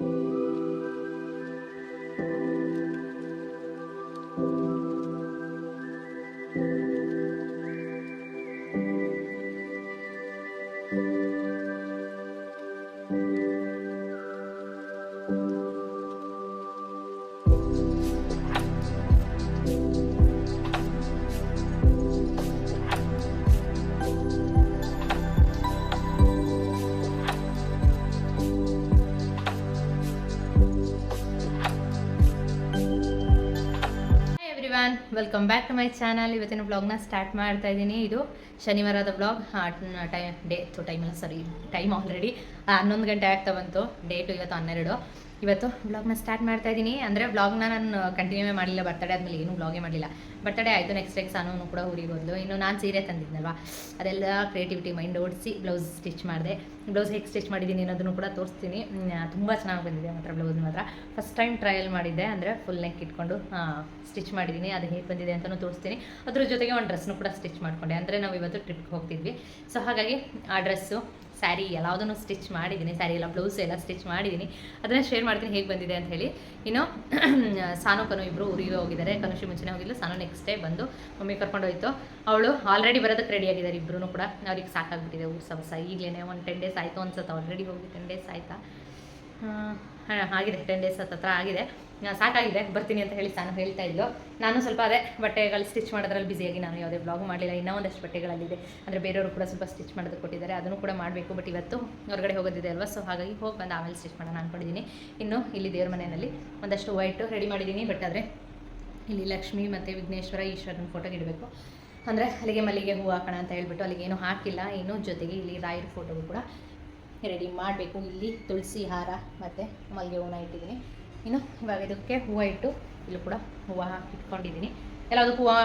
Hi everyone welcome back to my channel ಇವತ್ತಿನ ಬ್ಲಾಗ್ನ start ಮಾಡ್ತಾ ಇದ್ದೀನಿ. ಇದು ಶನಿವಾರದ vlog time day, to time ಅಲ್ಲ ಸಾರಿ ಟೈಮ್ ಆಲ್ರೆಡಿ ಹನ್ನೊಂದು ಗಂಟೆ ಆಗ್ತಾ ಬಂತು. ಡೇಟು ಇವತ್ತು ಹನ್ನೆರಡು. ಇವತ್ತು ಬ್ಲಾಗ್ನ ಸ್ಟಾರ್ಟ್ ಮಾಡ್ತಾ ಇದ್ದೀನಿ ಅಂದರೆ ಬ್ಲಾಗ್ನ ನಾನು ಕಂಟಿನ್ಯೂ ಮಾಡಲಿಲ್ಲ, ಬರ್ತಡೇ ಆದಮೇಲೆ ಏನೂ ಬ್ಲಾಗೇ ಮಾಡಲಿಲ್ಲ. ಬರ್ತಡೇ ಆಯಿತು ನೆಕ್ಸ್ಟ್ ಡೇಕ್ಸ್ ಅನ್ನೋನು ಕೂಡ ಊರಿಗೆ ಹೋದ್ಲು. ಇನ್ನು ನಾನು ಸೀರೆ ತಂದಿದ್ನಲ್ವಾ? ಅದೆಲ್ಲ ಕ್ರಿಯೇಟಿವಿಟಿ ಮೈಂಡ್ ಓಡಿಸಿ ಬ್ಲೌಸ್ ಸ್ಟಿಚ್ ಮಾಡಿದೆ. ಬ್ಲೌಸ್ ಹೇಗೆ ಸ್ಟಿಚ್ ಮಾಡಿದ್ದೀನಿ ಅನ್ನೋದನ್ನು ಕೂಡ ತೋರಿಸ್ತೀನಿ. ತುಂಬ ಚೆನ್ನಾಗಿ ಬಂದಿದೆ ಮಾತ್ರ ಬ್ಲೌಸ್ ಮಾತ್ರ. ಫಸ್ಟ್ ಟೈಮ್ ಟ್ರಯಲ್ ಮಾಡಿದ್ದೆ, ಅಂದರೆ ಫುಲ್ ನೆಕ್ ಇಟ್ಕೊಂಡು ಸ್ಟಿಚ್ ಮಾಡಿದ್ದೀನಿ ಅದು ಹೇಗೆ ಬಂದಿದೆ ಅಂತಲೂ ತೋರಿಸ್ತೀನಿ. ಅದ್ರ ಜೊತೆಗೆ ಒಂದು ಡ್ರೆಸ್ನು ಕೂಡ ಸ್ಟಿಚ್ ಮಾಡಿಕೊಂಡೆ. ಅಂದರೆ ನಾವು ಇವತ್ತು ಟ್ರಿಪ್ಗೆ ಹೋಗ್ತಿದ್ವಿ. ಸೊ ಹಾಗಾಗಿ ಆ ಡ್ರೆಸ್ಸು ಸ್ಯಾರಿ ಎಲ್ಲದನ್ನು ಸ್ಟಿಚ್ ಮಾಡಿದ್ದೀನಿ ಸ್ಯಾರಿ ಎಲ್ಲ ಬ್ಲೌಸ್ ಎಲ್ಲ ಸ್ಟಿಚ್ ಮಾಡಿದ್ದೀನಿ. ಅದನ್ನು ಶೇರ್ ಮಾಡ್ತೀನಿ ಹೇಗೆ ಬಂದಿದೆ ಅಂತ ಹೇಳಿ. ಇನ್ನು ಸಾನು ಕನು ಇಬ್ಬರು ಊರಿಗೆ ಹೋಗಿದ್ದಾರೆ, ಕನುಷಿ ಮುಂಚೆನೇ ಹೋಗಿಲ್ಲ ಸಾನು ನೆಕ್ಸ್ಟ್ ಡೇ ಬಂದು ಮಮ್ಮಿ ಕರ್ಕೊಂಡು ಹೋಯ್ತು ಅವಳು ಆಲ್ರೆಡಿ ಬರೋದಕ್ಕೆ ರೆಡಿ ಆಗಿದ್ದಾರೆ ಇಬ್ಬರೂ ಕೂಡ. ಅವ್ರಿಗೆ ಸಾಕಾಗ್ಬಿಟ್ಟಿದೆ ಊರು ಸವಸ ಈಗಲೇ ಒಂದು ಟೆನ್ ಡೇಸ್ ಆಯಿತು ಅನ್ಸುತ್ತೆ ಆಲ್ರೆಡಿ ಹೋಗಿ ಟೆನ್ ಡೇಸ್ ಆಯಿತಾ? ಆಗಿದೆ ಟೆನ್ ಡೇಸ್ ಹತ್ರ ಆಗಿದೆ. ಸಾಕಾಗಿದೆ, ಬರ್ತೀನಿ ಅಂತ ಹೇಳಿ ನಾನು ಹೇಳ್ತಾ ಇದ್ಲು. ನಾನು ಸ್ವಲ್ಪ ಅದೇ ಬಟ್ಟೆಗಳು ಸ್ಟಿಚ್ ಮಾಡೋದ್ರಲ್ಲಿ ಬ್ಯುಸಿಯಾಗಿ ನಾನು ಯಾವುದೇ ಬ್ಲಾಗ್ ಮಾಡಲಿಲ್ಲ. ಇನ್ನೂ ಒಂದಷ್ಟು ಬಟ್ಟೆಗಳಲ್ಲಿದೆ. ಅಂದರೆ ಬೇರೆಯವರು ಕೂಡ ಸ್ವಲ್ಪ ಸ್ಟಿಚ್ ಮಾಡೋದು ಕೊಟ್ಟಿದ್ದಾರೆ. ಅದನ್ನು ಕೂಡ ಮಾಡಬೇಕು ಬಟ್ ಇವತ್ತು ಹೊರಗಡೆ ಹೋಗೋದಿದೆ ಅಲ್ವಾ? ಸೊ ಹಾಗಾಗಿ ಹೋಗಿ ಬಂದು ಆಮೇಲೆ ಸ್ಟಿಚ್ ಮಾಡೋಣ ಅಂದ್ಕೊಂಡಿದ್ದೀನಿ ಇನ್ನು ಇಲ್ಲಿ ದೇವ್ರ ಮನೆಯಲ್ಲಿ ಒಂದಷ್ಟು ವೈಟು ರೆಡಿ ಮಾಡಿದ್ದೀನಿ. ಬಟ್ ಆದರೆ ಇಲ್ಲಿ ಲಕ್ಷ್ಮಿ ಮತ್ತು ವಿಘ್ನೇಶ್ವರ, ಈಶ್ವರನ ಫೋಟೋಗೆ ಇಡಬೇಕು. ಅಂದರೆ ಅಲ್ಲಿಗೆ ಮಲ್ಲಿಗೆ ಹೂವು ಹಾಕೋಣ ಅಂತ ಹೇಳ್ಬಿಟ್ಟು ಅಲ್ಲಿಗೆ ಏನೂ ಹಾಕಿಲ್ಲ. ಇನ್ನೂ ಜೊತೆಗೆ ಇಲ್ಲಿ ರಾಯರ ಫೋಟೋಗೂ ಕೂಡ ರೆಡಿ ಮಾಡಬೇಕು. ಇಲ್ಲಿ ತುಳಸಿ ಹಾರ ಮತ್ತು ಮಲ್ಲಿಗೆ ಹೂವನ್ನ ಇಟ್ಟಿದ್ದೀನಿ. ಇನ್ನು ಇವಾಗ ಇದಕ್ಕೆ ಹೂವು ಇಟ್ಟು ಇಲ್ಲೂ ಕೂಡ ಹೂವು ಇಟ್ಕೊಂಡಿದ್ದೀನಿ. ಎಲ್ಲದಕ್ಕೂ ಹೂವು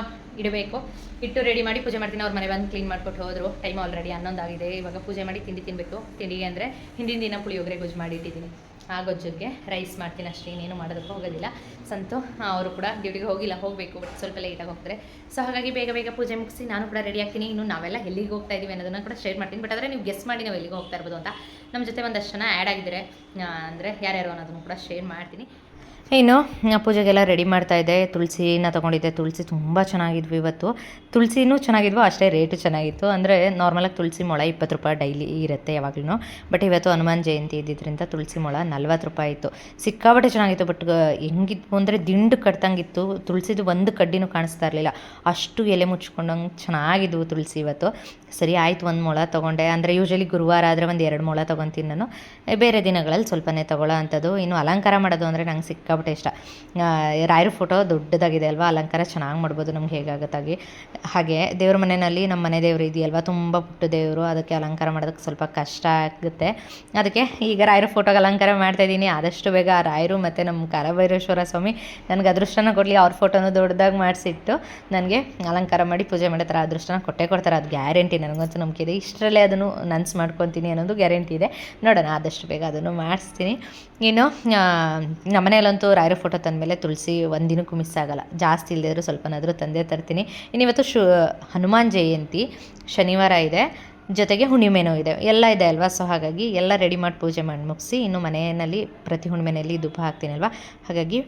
ಇಡಬೇಕು. ಇಟ್ಟು ರೆಡಿ ಮಾಡಿ ಪೂಜೆ ಮಾಡ್ತೀನಿ. ಅವ್ರ ಮನೆ ಬಂದು ಕ್ಲೀನ್ ಮಾಡಿಕೊಟ್ಟು ಹೋದರು. ಟೈಮ್ ಆಲ್ರೆಡಿ ಹನ್ನೊಂದಾಗಿದೆ. ಇವಾಗ ಪೂಜೆ ಮಾಡಿ ತಿಂಡಿ ತಿನ್ನಬೇಕು ತಿಂಡಿಗೆ ಅಂದರೆ ಹಿಂದಿನ ದಿನ ಪುಳಿಯೋಗರೆ ಗೊಜ್ಜು ಮಾಡಿ ಇಟ್ಟಿದ್ದೀನಿ. ಆ ಜೊತೆಗೆ ರೈಸ್ ಮಾಡ್ತೀನಿ, ಅಷ್ಟೇ ಇನ್ನೇನು ಮಾಡೋದಕ್ಕೆ ಹೋಗೋದಿಲ್ಲ. ಸಂತು ಅವರು ಕೂಡ ಡ್ಯೂಟಿಗೆ ಹೋಗಿಲ್ಲ, ಹೋಗಬೇಕು ಬಟ್ ಸ್ವಲ್ಪ ಲೇಟಾಗಿ ಹೋಗ್ತಾರೆ. ಸೊ ಹಾಗಾಗಿ ಬೇಗ ಬೇಗ ಪೂಜೆ ಮುಗಿಸಿ ನಾನು ಕೂಡ ರೆಡಿ ಆಗ್ತೀನಿ. ಇನ್ನು ನಾವೆಲ್ಲ ಎಲ್ಲಿಗೆ ಹೋಗ್ತಾ ಇದ್ದೀವಿ ಅನ್ನೋದನ್ನು ಕೂಡ ಶೇರ್ ಮಾಡ್ತೀನಿ. ಬಟ್ ಆದರೆ ನೀವು ಗೆಸ್ ಮಾಡಿ ನಾವು ಎಲ್ಲಿಗೆ ಹೋಗ್ತಾ ಇರ್ಬೋದು ಅಂತ. ನಮ್ಮ ಜೊತೆ ಒಂದಷ್ಟು ಜನ ಆ್ಯಡ್ ಆಗಿದ್ದರೆ. ಅಂದರೆ ಯಾರ್ಯಾರು ಅನ್ನೋದನ್ನು ಕೂಡ ಶೇರ್ ಮಾಡ್ತೀನಿ. ಇನ್ನು ಪೂಜೆಗೆಲ್ಲ ರೆಡಿ ಮಾಡ್ತಾ ಇದ್ದೆ ತುಳಸಿನ ತೊಗೊಂಡಿದ್ದೆ. ತುಳಸಿ ತುಂಬ ಚೆನ್ನಾಗಿದ್ವು ಇವತ್ತು. ತುಳಸಿನೂ ಚೆನ್ನಾಗಿದ್ವು, ಅಷ್ಟೇ ರೇಟು ಚೆನ್ನಾಗಿತ್ತು. ಅಂದರೆ ನಾರ್ಮಲಾಗಿ ತುಳಸಿ ಮೊಳ ಇಪ್ಪತ್ತು ರೂಪಾಯಿ ಡೈಲಿ ಇರುತ್ತೆ ಯಾವಾಗಲೂ ಬಟ್ ಇವತ್ತು ಹನುಮಾನ್ ಜಯಂತಿ ಇದ್ದಿದ್ದರಿಂದ ತುಳಸಿ ಮೊಳ ನಲ್ವತ್ತು ರೂಪಾಯಿ ಇತ್ತು. ಸಿಕ್ಕಾಬಟ್ಟೆ ಚೆನ್ನಾಗಿತ್ತು. ಬಟ್ ಹೆಂಗಿತ್ತು ಅಂದರೆ ದಿಂಡು ಕಟ್ತಂಗಿತ್ತು ತುಳಸಿದು ಒಂದು ಕಡ್ಡಿನೂ ಕಾಣಿಸ್ತಾ ಇರಲಿಲ್ಲ. ಅಷ್ಟು ಎಲೆ ಮುಚ್ಕೊಂಡಂಗೆ ಚೆನ್ನಾಗಿದ್ವು ತುಳಸಿ ಇವತ್ತು. ಸರಿ, ಆಯಿತು, ಒಂದು ಮೊಳ ತೊಗೊಂಡೆ. ಅಂದರೆ ಯೂಶಲಿ ಗುರುವಾರ ಆದರೆ ಒಂದು ಎರಡು ಮೊಳ ತೊಗೊತೀನಿ ನಾನು. ಬೇರೆ ದಿನಗಳಲ್ಲಿ ಸ್ವಲ್ಪನೇ ತೊಗೊಳ್ಳೋ ಅಂಥದ್ದು. ಇನ್ನು ಅಲಂಕಾರ ಮಾಡೋದು ಅಂದರೆ ನಂಗೆ ಸಿಕ್ಕಾಪಟ್ಟೆ ಇಷ್ಟ. ರಾಯರ ಫೋಟೋ ದೊಡ್ಡದಾಗಿದೆ ಅಲ್ವಾ? ಅಲಂಕಾರ ಚೆನ್ನಾಗಿ ಮಾಡ್ಬೋದು ನಮ್ಗೆ ಹೇಗಾಗತ್ತಾಗಿ. ಹಾಗೆ ದೇವ್ರ ಮನೆಯಲ್ಲಿ ನಮ್ಮ ಮನೆ ದೇವರು ಇದೆಯಲ್ವ? ತುಂಬ ಪುಟ್ಟ ದೇವರು ಅದಕ್ಕೆ ಅಲಂಕಾರ ಮಾಡೋದಕ್ಕೆ ಸ್ವಲ್ಪ ಕಷ್ಟ ಆಗುತ್ತೆ. ಅದಕ್ಕೆ ಈಗ ರಾಯರ ಫೋಟೋಗೆ ಅಲಂಕಾರ ಮಾಡ್ತಾ ಇದ್ದೀನಿ. ಆದಷ್ಟು ಬೇಗ ರಾಯರು ಮತ್ತು ನಮ್ಮ ಕಾರಭೈರೇಶ್ವರ ಸ್ವಾಮಿ ನನಗೆ ಅದೃಷ್ಟನ ಕೊಡಲಿ ಅವ್ರ ಫೋಟೋನ ದೊಡ್ಡದಾಗಿ ಮಾಡಿಸಿಟ್ಟು ನನಗೆ ಅಲಂಕಾರ ಮಾಡಿ ಪೂಜೆ ಮಾಡ್ತಾರೆ ಅದೃಷ್ಟನ ಕೊಟ್ಟೆ ಕೊಡ್ತಾರೆ. ಅದು ಗ್ಯಾರಂಟಿ ನನಗಂತೂ ನಂಬಿಕೆ ಇದೆ. ಇಷ್ಟರಲ್ಲೇ ಅದನ್ನು ನನ್ಸ್ ಮಾಡ್ಕೊತೀನಿ ಅನ್ನೋದು ಗ್ಯಾರಂಟಿ ಇದೆ. ನೋಡೋಣ ಆದಷ್ಟು ಬೇಗ ಅದನ್ನು ಮಾಡಿಸ್ತೀನಿ. ಇನ್ನು ಆ, ನಮ್ಮನೆಯಲ್ಲಂತೂ ರಾಯರ ಫೋಟೋ ತಂದಮೇಲೆ ತುಳಸಿ ಒಂದಿನಕ್ಕೂ ಮಿಸ್ ಆಗಲ್ಲ. ಜಾಸ್ತಿ ಇಲ್ಲದಿದ್ರೂ ಸ್ವಲ್ಪನಾದರೂ ತಂದೇ ತರ್ತೀನಿ. ಇನ್ನಿವತ್ತು ಶು ಹನುಮಾನ್ ಜಯಂತಿ ಶನಿವಾರ ಇದೆ. ಜೊತೆಗೆ ಹುಣ್ಣಿಮೆನೂ ಇದೆ. ಎಲ್ಲ ಇದೆ ಅಲ್ವಾ? ಸೊ ಹಾಗಾಗಿ ಎಲ್ಲ ರೆಡಿ ಮಾಡಿ ಪೂಜೆ ಮಾಡಿ ಮುಗಿಸಿ ಇನ್ನು ಮನೆಯಲ್ಲಿ ಪ್ರತಿ ಹುಣ್ಣಿಮೆಯಲ್ಲಿ ಧೂಪ ಹಾಕ್ತೀನಲ್ವ? ಹಾಗಾಗಿ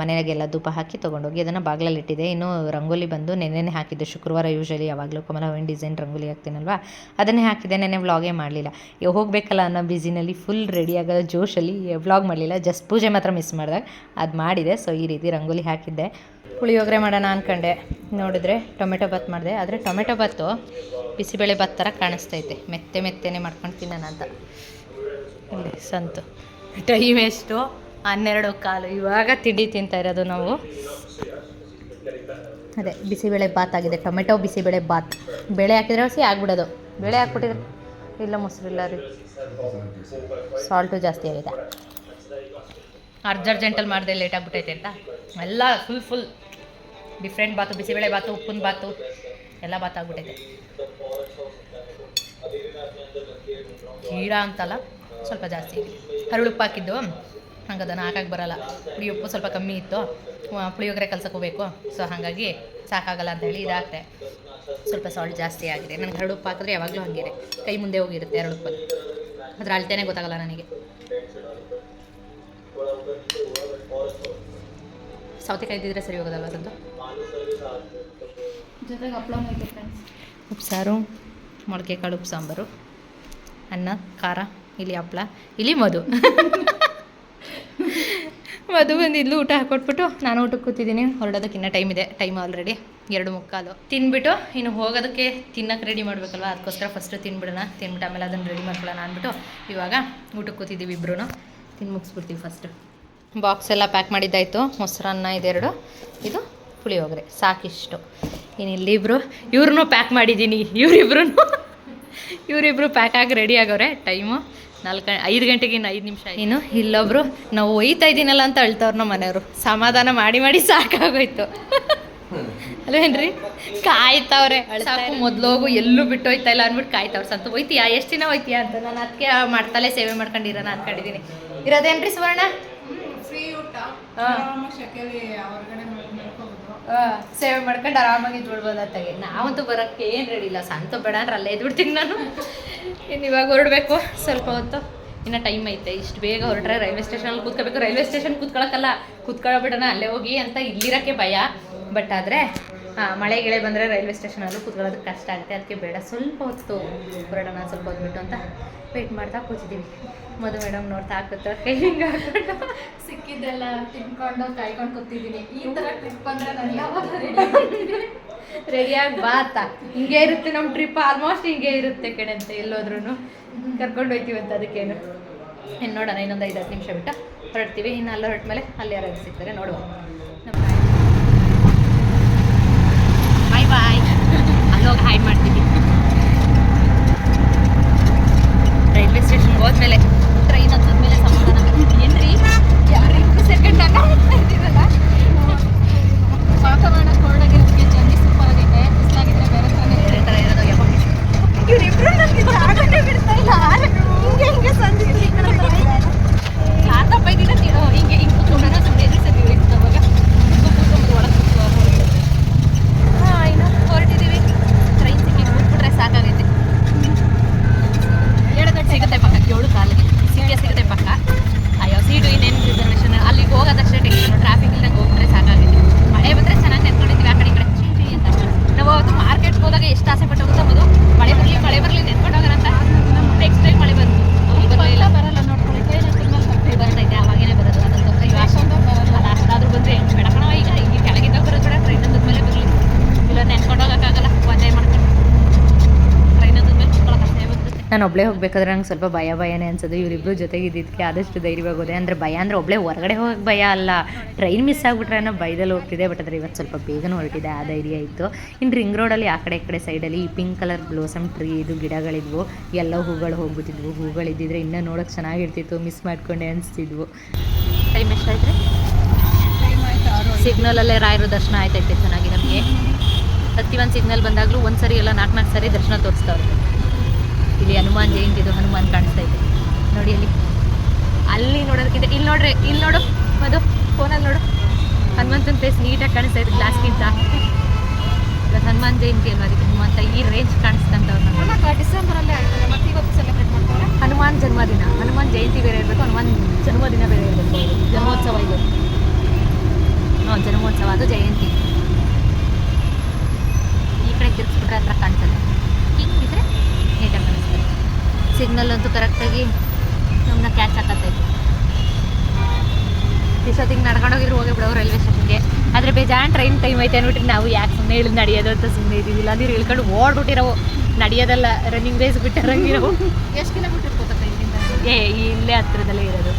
ಮನೆಯಾಗೆಲ್ಲ ಧೂಪ ಹಾಕಿ ತೊಗೊಂಡೋಗಿ ಅದನ್ನು ಬಾಗಿಲಲ್ಲಿ ಇಟ್ಟಿದೆ. ಇನ್ನು ರಂಗೋಲಿ ಬಂದು ನೆನ್ನೆನೇ ಹಾಕಿದ್ದೆ. ಶುಕ್ರವಾರ ಯೂಶಲಿ ಯಾವಾಗಲೂ ಕಮಲ ಹೂವಿನ ಡಿಸೈನ್ ರಂಗೋಲಿ ಹಾಕ್ತೀನಲ್ವಾ? ಅದನ್ನೇ ಹಾಕಿದೆ ನೆನ್ನೆ ವ್ಲಾಗೇ ಮಾಡಲಿಲ್ಲ. ಹೋಗಬೇಕಲ್ಲ ಅನ್ನೋ ಬಿಸಿನಲ್ಲಿ ಫುಲ್ ರೆಡಿ ಜೋಶಲ್ಲಿ ವ್ಲಾಗ್ ಮಾಡಲಿಲ್ಲ. ಜಸ್ಟ್ ಪೂಜೆ ಮಾತ್ರ ಮಿಸ್ ಮಾಡಿದಾಗ ಅದು ಮಾಡಿದೆ. ಸೊ ಈ ರೀತಿ ರಂಗೋಲಿ ಹಾಕಿದ್ದೆ. ಪುಳಿಯೋಗರೆ ಮಾಡೋಣ ಅಂದ್ಕೊಂಡೆ ನೋಡಿದ್ರೆ ಟೊಮೆಟೊ ಬಾತ್ ಮಾಡಿದೆ. ಆದರೆ ಟೊಮೆಟೊ ಭತ್ತು ಬಿಸಿಬೇಳೆ ಬಾತ್ ಥರ ಕಾಣಿಸ್ತೈತೆ. ಮೆತ್ತೆ ಮೆತ್ತೆನೆ ಮಾಡ್ಕೊಂಡು ತಿನ್ನೋಣ ಅಂತ. ಇಲ್ಲಿ ಸಂತು. ಟೈಮ್ ಎಷ್ಟು? ಹನ್ನೆರಡು ಕಾಲು. ಇವಾಗ ತಿಂಡಿ ತಿಂತಾ ಇರೋದು ನಾವು. ಅದೇ, ಬಿಸಿಬೇಳೆ ಭಾತ್ ಆಗಿದೆ. ಟೊಮೆಟೊ ಬಿಸಿಬೇಳೆ ಭಾತ್. ಬೇಳೆ ಹಾಕಿದ್ರೆ ಹಸಿ ಆಗ್ಬಿಡೋದು. ಬೇಳೆ ಹಾಕ್ಬಿಟ್ಟಿದ್ರೆ? ಇಲ್ಲ ಮೊಸರಿಲ್ಲ ರೀ. ಸಾಲ್ಟು ಜಾಸ್ತಿ ಆಗಿದೆ. ಅರ್ಜ ಅರ್ಜೆಂಟಲ್ಲಿ ಮಾಡಿದೆ ಲೇಟ್ ಆಗ್ಬಿಟ್ಟೈತೆ ಅಂತ. ಎಲ್ಲ full full different bath, bisibele bath, ಉಪ್ಪಿನ ಬಾತು, ಎಲ್ಲ ಬಾತು ಆಗ್ಬಿಟ್ಟಿದೆ ಜೀರಾ ಅಂತಲ್ಲ, ಸ್ವಲ್ಪ ಜಾಸ್ತಿ ಹರಳುಪ್ಪು ಹಾಕಿದ್ದು ಹಂಗೆ ಅದನ್ನು ಹಾಕಕ್ಕೆ ಬರೋಲ್ಲ. ಪುಳಿ ಉಪ್ಪು ಸ್ವಲ್ಪ ಕಮ್ಮಿ ಇತ್ತು. ಪುಳಿಯೋಗರೆ ಕಲ್ಸಕ್ಕೆ ಹೋಗ್ಬೇಕು. ಸೊ ಹಾಗಾಗಿ ಸಾಕಾಗಲ್ಲ ಅಂತ ಹೇಳಿ ಇದಾಗ್ತೆ. ಸ್ವಲ್ಪ ಸಾಲ್ಟ್ ಜಾಸ್ತಿ ಆಗಿದೆ. ನನಗೆ ಹರಳು ಉಪ್ಪು ಹಾಕಿದ್ರೆ ಯಾವಾಗಲೂ ಹಾಗೆ ಕೈ ಮುಂದೆ ಹೋಗಿರುತ್ತೆ ಹರಳು ಉಪ್ಪು ಅದ್ರ ಅಳ್ತೇನೆ ಗೊತ್ತಾಗಲ್ಲ ನನಗೆ. ಸೌತೆಕಾಯಿ ಇದ್ದಿದ್ರೆ ಸರಿ ಹೋಗೋದಲ್ವ ಅದಂತೂ ಜೊತೆಗೆ ಹಪ್ಪಳ ಉಪ್ಸಾರು ಮೊಳಕೆ ಕಾಳು ಉಪ್ಪು ಸಾಂಬಾರು, ಅನ್ನ, ಖಾರ, ಇಲ್ಲಿ ಹಪ್ಳ, ಇಲ್ಲಿ ಮಧು. ಮಧು ಬಂದಿದ್ಲು ಊಟ ಹಾಕೊಟ್ಬಿಟ್ಟು ನಾನು ಊಟಕ್ಕೆ ಕೂತಿದ್ದೀನಿ. ಹೊರಡೋದಕ್ಕೆ ಇನ್ನೂ ಟೈಮ್ ಇದೆ. ಟೈಮ್ ಆಲ್ರೆಡಿ ಎರಡು ಮುಕ್ಕಾಲು. ತಿನ್ಬಿಟ್ಟು ಇನ್ನು ಹೋಗೋದಕ್ಕೆ ತಿನ್ನಕ್ಕೆ ರೆಡಿ ಮಾಡಬೇಕಲ್ವ? ಅದಕ್ಕೋಸ್ಕರ ಫಸ್ಟು ತಿನ್ಬಿಡೋಣ. ತಿನ್ಬಿಟ್ಟು ಆಮೇಲೆ ಅದನ್ನು ರೆಡಿ ಮಾಡ್ಕೊಳ್ಳೋಣ ಅಂದ್ಬಿಟ್ಟು ಇವಾಗ ಊಟಕ್ಕೆ ಕೂತಿದ್ದೀವಿ ಇಬ್ಬರೂ ತಿಂದು ಮುಗಿಸ್ಬಿಡ್ತೀವಿ ಫಸ್ಟು ಬಾಕ್ಸ್ ಎಲ್ಲ ಪ್ಯಾಕ್ ಮಾಡಿದ್ದಾಯಿತು. ಮೊಸರನ್ನ ಇದೆರಡು. ಇದು ಪುಳಿಯೋಗರೆ ಸಾಕಿಷ್ಟು. ಇನ್ನು ಇಲ್ಲಿಬ್ರು ಇವ್ರನ್ನೂ ಪ್ಯಾಕ್ ಮಾಡಿದ್ದೀನಿ ಇವರಿಬ್ರು ಇವರಿಬ್ರು ಪ್ಯಾಕ್ ಆಗಿ ರೆಡಿ ಆಗವ್ರೆ ಟೈಮು ನಾಲ್ಕು ಐದು ಗಂಟೆಗೆ ಇನ್ನು ಐದು ನಿಮಿಷ ಇನ್ನು ಇಲ್ಲೊಬ್ರು ನಾವು ಒಯ್ತಾ ಇದ್ದೀನಲ್ಲ ಅಂತ ಅಳ್ತವ್ರು ನಮ್ಮ ಮನೆಯವರು. ಸಮಾಧಾನ ಮಾಡಿ ಮಾಡಿ ಸಾಕಾಗೋಯ್ತು. ಅಲ್ವೇನ್ರಿ? ಕಾಯ್ತಾವ್ರೆ. ಸಾಕು ಮೊದ್ಲೋಗು ಎಲ್ಲೂ ಬಿಟ್ಟು ಹೋಯ್ತಾ ಇಲ್ಲ ಅಂದ್ಬಿಟ್ಟು ಕಾಯ್ತವ್ರೆ. ಸಂತ ಹೋಯ್ತೀಯಾ? ಎಷ್ಟು ದಿನ ಹೋಯ್ತೀಯಾ ಅಂತ. ನಾನು ಅದಕ್ಕೆ ಮಾಡ್ತಲೇ ಸೇವೆ ಮಾಡ್ಕೊಂಡಿರೋಣ ಅನ್ಕೊಂಡಿದ್ದೀನಿ ಇರೋದೇನ್ರಿ ಸುವರ್ಣ? ಸೇವೆ ಮಾಡ್ಕೊಂಡು ಆರಾಮಾಗಿ ಇದ್ಬಿಡ್ಬೋದು ಅತ್ತಾಗೆ. ನಾವಂತೂ ಬರೋಕ್ಕೆ ಏನು ರೆಡಿ ಇಲ್ಲ. ಸಂತ ಬೇಡ ಅಂದ್ರೆ ಅಲ್ಲೇ ಇದ್ಬಿಡ್ತೀನಿ ನಾನು. ಇನ್ನು ಇವಾಗ ಹೊರಡಬೇಕು. ಸ್ವಲ್ಪ ಹೊತ್ತು. ಇನ್ನು ಟೈಮ್ ಐತೆ. ಇಷ್ಟು ಬೇಗ ಹೊರಟ್ರೆ ರೈಲ್ವೆ ಸ್ಟೇಷನಲ್ಲಿ ಕೂತ್ಕೋಬೇಕು. ರೈಲ್ವೆ ಸ್ಟೇಷನ್ ಕೂತ್ಕೊಳ್ಳೋಕ್ಕಲ್ಲ ಕೂತ್ಕೊಳ್ಳೋಬಿಡೋಣ ಅಲ್ಲೇ ಹೋಗಿ ಅಂತ ಇಲ್ಲಿರೋಕ್ಕೆ ಭಯ. ಬಟ್ ಆದರೆ ಮಳೆ ಗಿಳೆ ಬಂದರೆ ರೈಲ್ವೆ ಸ್ಟೇಷನಲ್ಲೂ ಕೂತ್ಕೊಳ್ಳೋದಕ್ಕೆ ಕಷ್ಟ ಆಗುತ್ತೆ. ಅದಕ್ಕೆ ಬೇಡ. ಸ್ವಲ್ಪ ಹೊತ್ತು ಹೊರಡೋಣ ಸ್ವಲ್ಪ ಹೊತ್ಬಿಟ್ಟು ಅಂತ ವೆಯ್ಟ್ ಮಾಡ್ತಾ ಕೂತಿದ್ದೀವಿ. ಮದು ಮೇಡಮ್ ನೋಡ್ತಾ ಹಾಕುತ್ತೆ ಕೈ ಹಿಂಗೆ ಸಿಕ್ಕಿದ್ದೆಲ್ಲ ತಿನ್ಕೊಂಡು ಕಾಯ್ಕೊಂಡು ಕೂತಿದ್ದೀನಿ. ಈ ಥರ ಟ್ರಿಪ್ ಅಂದರೆ ನಾನು ಯಾವಾಗ ರೆಡಿಯಾಗಿ ಬಾತ ಹಿಂಗೆ ಇರುತ್ತೆ ನಮ್ಮ ಟ್ರಿಪ್ ಆಲ್ಮೋಸ್ಟ್ ಹಿಂಗೆ ಇರುತ್ತೆ ಕಡೆ ಅಂತ ಎಲ್ಲೋದ್ರೂ ಕರ್ಕೊಂಡು ಹೋಯ್ತೀವಿ ಅಂತ ಅದಕ್ಕೇನು. ಇನ್ನು ನೋಡೋಣ ಇನ್ನೊಂದು ಐದು ಹತ್ತು ನಿಮಿಷ ಬಿಟ್ಟು ಹೊರಡ್ತೀವಿ. ಇನ್ನು ಅಲ್ಲಿ ಹೊರಟ್ಮೇಲೆ ಅಲ್ಲಿ ಯಾರು ಸಿಗ್ತಾರೆ ನೋಡುವ. ಬಾಯ್ ಬಾಯ್ ಅಲ್ಲೋಗಿ ಹಾಯ್ ಮಾಡ್ತೀವಿ ರೈಲ್ವೆ ಸ್ಟೇಷನ್ ಹೋದ್ಮೇಲೆ ಟ್ರೈನ್ ಹತ್ತದ್ಮೇಲೆ ಸಮಾಧಾನ ಏನ್ರಿ? ಯಾರಿಗೂ ಸೆಕೆಂಡ್ ಅನ್ನ ಇದ್ದೀರಲ್ಲ ವಾತಾವರಣ ಕೋಲ್ಡಾಗಿರೋದಕ್ಕೆ ಜರ್ನಿ ಸೂಪರ್ ಆಗೈತೆ. ಬಿಸಿಲಾಗಿದ್ರೆ ಬೇರೆ ಥರನೇ ಥರ ಇರೋದು ಯಾವಾಗ? ಇವ್ರಿಬ್ರು ನನಗೆ ಬಿಡ್ತಾ ಇಲ್ಲ. ಹಿಂಗೆ ಹಿಂಗೆ ಸಂಧಿ ಯಾಕಪ್ಪ ಇದೀರ ನೀನು ಹಿಂಗೆ ಹಿಂಗೆ ಕೂತ್ಕೊಂಡ್ರೆ ಸುಮ್ಮನೆ ಎದುರು ಸರಿ ಹೋಯ್ತು ಅವಾಗ ಕೂತ್ಕೊಂಡು ಒಳಗೆ ಕೂತ್ಕೊಂಡು ಹಾಂ ಇನ್ನು ಹೊರಟಿದ್ದೀವಿ ಟ್ರೈನ್ ಸಿಕ್ಕಿ ಕೂತ್ಬಿಟ್ರೆ ಸಾಕಾಗೈತೆ ಏಳು ಗಂಟೆ ಸಿಗುತ್ತೆ ಪಕ್ಕ ಏಳು ಕಾಲಿಗೆ ಸಿಕ್ಕೇ ಸಿಗುತ್ತೆ ಪಕ್ಕ ಅಯ್ಯೋ ಸೀಟು ಇನ್ನೇನು ರಿಸರ್ವೇಷನ್ ಅಲ್ಲಿಗೆ ಹೋಗೋದಷ್ಟೇ ಟೆನ್ಷನ್ ಟ್ರಾಫಿಕ್ ಇಲ್ದಂಗೆ ಹೋಗ್ಬಿಟ್ರೆ ಸಾಕಾಗೈತೆ ಮಳೆ ಬಂದರೆ ಚೆನ್ನಾಗಿ ನೆನ್ಕೊಂಡಿದ್ದೀವಿ ಆ ಕಡೆ ಈ ಕಡೆ ಚೀ ಚೀ ಅಂತ ನಾವು ಅವತ್ತು ಮಾರ್ಕೆಟ್ಗೆ ಹೋದಾಗ ಎಷ್ಟು ಆಸೆ ಪಟ್ಟು ಹೋಗ್ಬೋದು ಮಳೆ ಬರಲಿ ಮಳೆ ಬರಲಿ ನೆನ್ಕೊಂಡು ಹೋಗೋಣ ಅಂತ ನೆಕ್ಸ್ಟ್ ಟೈಮ್ ಮಳೆ ಬಂತು ಈಗ ಬರಲಿಲ್ಲ ಬರಲ್ಲ ನೋಡ್ಕೊಳ್ಳಿ ಟ್ರೈನ್ ತಿಂಗಳು ಬರ್ತೀವಿ ಬರ್ತೈತೆ ಅವಾಗೇನೆ ಬರೋದು ಅದಂತೂ ಇವಾಗ ಅಷ್ಟೊಂದು ಬರಲ್ಲ ಅಲ್ಲ ಅಷ್ಟಾದ್ರೂ ಬಂದರೆ ಬೇಡ ಕಣವ ಈಗ ಈಗ ಕೆಳಗಿದ್ದ ಬರೋದು ಬೇಡ ಟ್ರೈನ್ ಮೇಲೆ ಬರಲಿ ಇಲ್ಲ ನೆನ್ಕೊಂಡು ಹೋಗೋಕ್ಕಾಗಲ್ಲ ಒಂದೇ ಮಾಡ್ಕೊಂಡು ಟ್ರೈನ್ ಮೇಲೆ ಕುತ್ಕೊಳ್ಳೋಕೆ ಅಷ್ಟೇ ಬಂದಿರುತ್ತೆ ನಾನು ಒಬ್ಬಳೇ ಹೋಗ್ಬೇಕಾದ್ರೆ ನಂಗೆ ಸ್ವಲ್ಪ ಭಯ ಭಯನೇ ಅನ್ಸೋದು ಇವರಿಬ್ಬರು ಜೊತೆಗೆ ಇದ್ದಿದ್ದಕ್ಕೆ ಆದಷ್ಟು ಧೈರ್ಯವಾಗಿ ಹೋದೆ. ಅಂದರೆ ಭಯ ಅಂದರೆ ಒಬ್ಬಳೇ ಹೊರಗಡೆ ಹೋಗಕ್ಕೆ ಭಯ ಅಲ್ಲ. ಟ್ರೈನ್ ಮಿಸ್ ಆಗಿಬಿಟ್ರೆ ಅನ್ನೋ ಭಯದಲ್ಲಿ ಹೋಗ್ತಿದೆ ಬಟ್ ಆದರೆ ಇವತ್ತು ಸ್ವಲ್ಪ ಬೇಗನೂ ಹೊರಟಿದೆ. ಆ ಧೈರ್ಯ ಇತ್ತು. ಇನ್ನು ರಿಂಗ್ ರೋಡಲ್ಲಿ ಆ ಕಡೆ ಈ ಕಡೆ ಸೈಡಲ್ಲಿ ಈ ಪಿಂಕ್ ಕಲರ್ ಬ್ಲೋಸಮ್ ಟ್ರೀ ಇದು ಗಿಡಗಳಿದ್ವು. ಎಲ್ಲ ಹೂಗಳು ಹೋಗ್ಬಿಟ್ಟಿದ್ವು. ಹೂಗಳಿದ್ದಿದ್ರೆ ಇನ್ನೂ ನೋಡೋಕೆ ಚೆನ್ನಾಗಿರ್ತಿತ್ತು. ಮಿಸ್ ಮಾಡ್ಕೊಂಡೆ ಅನಿಸ್ತಿದ್ವು. ಟೈಮ್ ಎಷ್ಟಾಯ್ತು ಸಿಗ್ನಲಲ್ಲೇ ರಾಯರು ದರ್ಶನ ಆಯ್ತೈತೆ ಚೆನ್ನಾಗಿ ನಮಗೆ. ಪ್ರತಿ ಒಂದು ಸಿಗ್ನಲ್ ಬಂದಾಗಲೂ ಒಂದು ಸರಿ ಎಲ್ಲ ನಾಲ್ಕು ನಾಲ್ಕು ಸರಿ ದರ್ಶನ ತೋರಿಸ್ತಾವ್ರೆ. ಇಲ್ಲಿ ಹನುಮಾನ್ ಜಯಂತಿದು ಹನುಮಾನ್ ಕಾಣಿಸ್ತಾ ಇದೆ. ನೋಡಿ ಅಲ್ಲಿ. ಅಲ್ಲಿ ನೋಡೋದಕ್ಕಿಂತ ಇಲ್ಲಿ ನೋಡ್ರಿ ಇಲ್ಲಿ ನೋಡು ಅದು ಫೋನಲ್ಲಿ ನೋಡು. ಹನುಮಂತನ ಫೇಸ್ ನೀಟಾಗಿ ಕಾಣಿಸ್ತಾ ಇದೆ ಗ್ಲಾಸ್ಗಿಂತ ಇವತ್ತು ಹನುಮಾನ್ ಜಯಂತಿ ಅಲ್ವಾ ಅದಕ್ಕೆ ಹನುಮಂತ ಈ ರೇಂಜ್ ಕಾಣಿಸ್ತಂತವ್ರು ಡಿಸೆಂಬರಲ್ಲೇ ಆಗ್ತದೆ ಮತ್ತೆ ಇವತ್ತು ಸೆಲೆಬ್ರೇಟ್ ಮಾಡ್ತಾರೆ? ಹನುಮಾನ್ ಜನ್ಮದಿನ ಹನುಮಾನ್ ಜಯಂತಿ ಬೇರೆ ಇರಬೇಕು ಹನುಮಾನ್ ಜನ್ಮದಿನ ಬೇರೆ ಇರಬೇಕು ಜನ್ಮೋತ್ಸವ ಇದು. ಹಾಂ ಜನ್ಮೋತ್ಸವ ಅದು ಜಯಂತಿ. ಈ ಕಡೆ ತಿರ್ಗಿಸ್ಬಿಟ್ರೆ ಹತ್ರ ಕಾಣಿಸ್ತದೆ ಸಿಗ್ನಲ್ ಅಂತೂ ಕರೆಕ್ಟಾಗಿ ನಮ್ಮನ್ನ ಕ್ಯಾಚ್ ಹಾಕತ್ತೈತೆ ಇಷ್ಟೊತ್ತಿಗೆ ನಡ್ಕೊಂಡೋಗಿದ್ರು ಹೋಗಿ ಬಿಡೋ ರೈಲ್ವೆ ಸ್ಟೇಷನ್ಗೆ ಆದರೆ ಬೇಜಾನ್ ಟ್ರೈನ್ ಟೈಮ್ ಐತೆ ಅಂದ್ಬಿಟ್ಟು ನಾವು ಯಾಕೆ ಸುಮ್ಮನೆ ಇಳಿದು ನಡೆಯೋದು ಅಂತ ಸುಮ್ಮನೆ ಇದ್ದೀವಿಲ್ಲ. ಅಂದ್ರೆ ಇಳ್ಕೊಂಡು ಓಡ್ಬಿಟ್ಟಿರೋವು. ನಡೆಯೋದಲ್ಲ ರನ್ನಿಂಗ್ ರೇಸ್ ಬಿಟ್ಟಿರಂಗಿರೋವು. ಎಷ್ಟು ಕಿಲೋಮೀಟರ್ ಏ ಇಲ್ಲೇ ಹತ್ರದಲ್ಲೇ ಇರೋದು.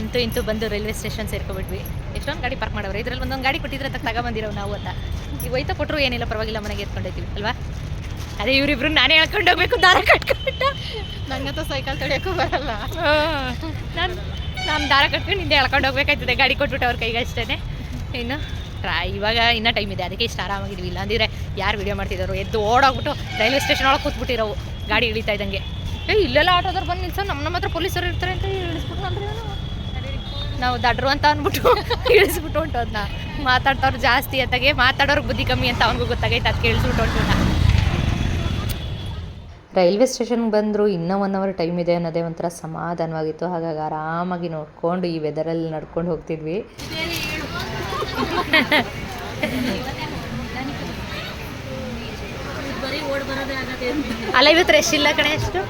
ಅಂತೂ ಇಂತೂ ಬಂದು ರೈಲ್ವೆ ಸ್ಟೇಷನ್ ಸೇರ್ಕೊಬಿಟ್ವಿ ಎಷ್ಟೊಂದು ಗಾಡಿ ಪಾರ್ಕ್ ಮಾಡೋರು ಇದ್ರಲ್ಲಿ ಒಂದೊಂದು ಗಾಡಿ ಕೊಟ್ಟಿದ್ರೆ ತಗೊಂಬಂದಿರೋ ನಾವು ಅಂತ. ಈಗ ಹೋಯ್ತಾ ಕೊಟ್ಟರು ಏನಿಲ್ಲ ಪರವಾಗಿಲ್ಲ ಮನೆಗೆ ಎತ್ಕೊಂಡೈತೀವಿ ಅಲ್ವಾ? ಅದೇ ಇವರಿಬ್ರು ನಾನೇ ಹೇಳ್ಕೊಂಡು ಹೋಗ್ಬೇಕು ದಾರ ಕಟ್ಕೊಂಡ್ಬಿಟ್ಟ. ನಂಗಂತೂ ಸೈಕಲ್ ತೊಳಿಯೋಕ್ಕೂ ಬರಲ್ಲ. ನಾನು ನಾನು ದಾರ ಕಟ್ಕೊಂಡು ಹಿಂದೆ ಎಳ್ಕೊಂಡು ಹೋಗ್ಬೇಕಾಯ್ತದೆ ಗಾಡಿ ಕೊಟ್ಬಿಟ್ಟು ಅವ್ರ ಕೈಗೆ ಅಷ್ಟೇ ಇನ್ನು ಟ್ರೈ ಇವಾಗ ಇನ್ನೂ ಟೈಮ್ ಇದೆ ಅದಕ್ಕೆ ಇಷ್ಟು ಆರಾಮಾಗಿದ್ವಿ ಇಲ್ಲ ಅಂದಿದ್ರೆ ಯಾರು ವಿಡಿಯೋ ಮಾಡ್ತಿದ್ದಾರೆ ಎದ್ದು ಓಡೋಗ್ಬಿಟ್ಟು ರೈಲ್ವೆ ಸ್ಟೇಷನ್ ಒಳಗೆ ಕೂತ್ಬಿಟ್ಟಿರೋವು ಗಾಡಿ ಇಳಿತಾ ಇದ್ದಂಗೆ. ಏ ಇಲ್ಲೆಲ್ಲ ಆಟೋದವ್ರು ಬಂದು ನಿಲ್ಸ ನಮ್ಮ ನಮ್ಮ ಹತ್ರ ಪೊಲೀಸರು ಇರ್ತಾರೆ ಅಂತ ಇಳಿಸ್ಬಿಟ್ಟು ಅಂದ್ರೆ ನಾವು ದಡ್ರು ಅಂತ ಅಂದ್ಬಿಟ್ಟು ಇಳಿಸ್ಬಿಟ್ಟು ಅದನ್ನ ಮಾತಾಡ್ತವ್ರು ಜಾಸ್ತಿ ಅತ್ತಾಗೆ ಮಾತಾಡೋರು ಬುದ್ಧಿ ಕಮ್ಮಿ ಅಂತ ಅವ್ನಿಗೂ ಗೊತ್ತಾಗೈತೆ ಅದಕ್ಕೆ ಇಳಿಸ್ಬಿಟ್ಟು ಹೊಂಟೋದ ರೈಲ್ವೆ ಸ್ಟೇಷನ್ಗೆ ಬಂದರು ಇನ್ನೂ ಒನ್ ಅವರ್ ಟೈಮ್ ಇದೆ ಅನ್ನೋದೇ ಒಂಥರ ಸಮಾಧಾನವಾಗಿತ್ತು. ಹಾಗಾಗಿ ಆರಾಮಾಗಿ ನೋಡ್ಕೊಂಡು ಈ ವೆದರಲ್ಲಿ ನಡ್ಕೊಂಡು ಹೋಗ್ತಿದ್ವಿ. ಅಲ್ಲ ಇವತ್ತು ರಶ್ ಇಲ್ಲ ಕಣೆ ಅಷ್ಟು?